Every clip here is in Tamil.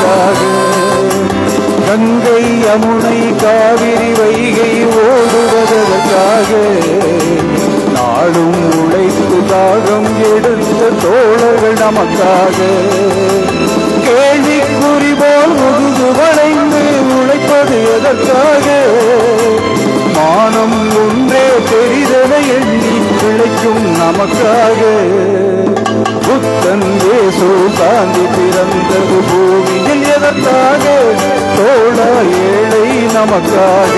தோழா கங்கை யமுனை காவிரி வைகை ஓடுவதற்காக நாடும் உழைப்பு தாகம் எடுத்த தோழர்கள் நமக்காக. கேள்விக்குறி போல் முதுகு வளைந்து உழைப்பது எதற்காக? மானம் ஒன்றே பெரிதென எண்ணி பிழைக்கும் நமக்காக. புத்தன் இயேசு காந்தி பிறந்தது பூமியில் எதற்காக தோழ ஏழை நமக்காக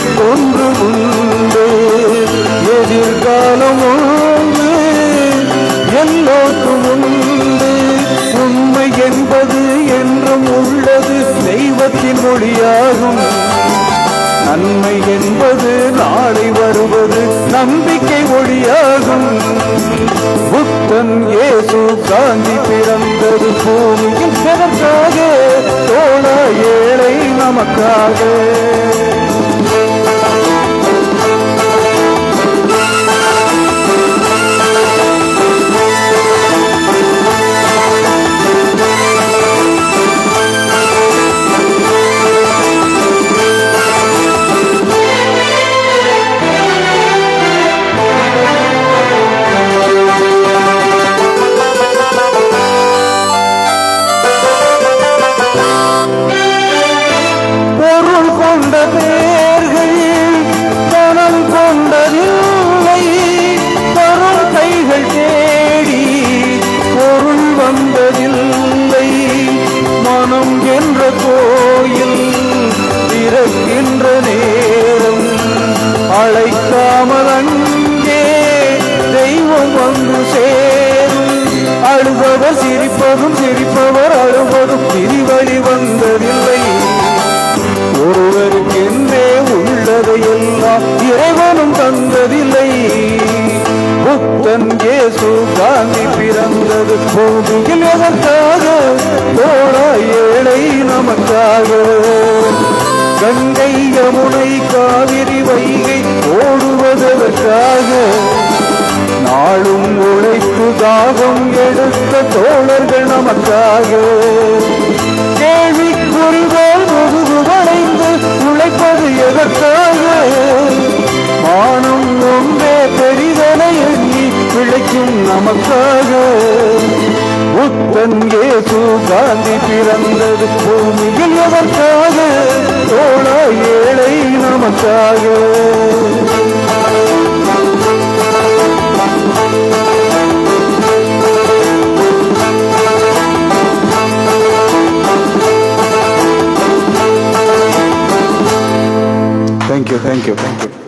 ஒன்று உண்டு. எதிர்காலம் ஒன்று எல்லோருக்கும் உண்டு. உண்மை என்பது என்றும் உள்ளது. தெய்வத்தின் மொழியாகும். நன்மை என்பது நாளை வருவது. நம்பிக்கை ஒளியாகும் புத்தன் இயேசு காந்தி பிறந்தது பூமியில் எதற்காக தோழ ஏழை நமக்காக. தாமதங்கே தெய்வம் வந்து சேரும். அழுபவர் சிரிப்பதும் சிரிப்பவர் அழுவதும் பிரிவழி வந்ததில்லை. ஒருவருக்கென்றே உள்ளதை எல்லாம் இறைவனும் தந்ததில்லை. புத்தன் இயேசு காந்தி பிறந்தது பூமியில் எதற்காக? தோழா ஏழை நமக்காக. கங்கை யமுனை காவிரி வைகை ஓடுவதற்காக நாளும் உழைத்து தாகம் எடுத்த தோழர்கள் நமக்காக. கேள்விக்குறிகள் முதுகு வளைந்து உழைப்பது எதற்காக? மானம் ஒன்றே பெரிதனை எண்ணி பிழைக்கும் நமக்காக. புத்தன் இயேசு காந்தி பிறந்தது பூமியில் எதற்காக? தோழா ஏழை நமக்காக தேங்க்யூ தேங்க்யூ தேங்க்யூ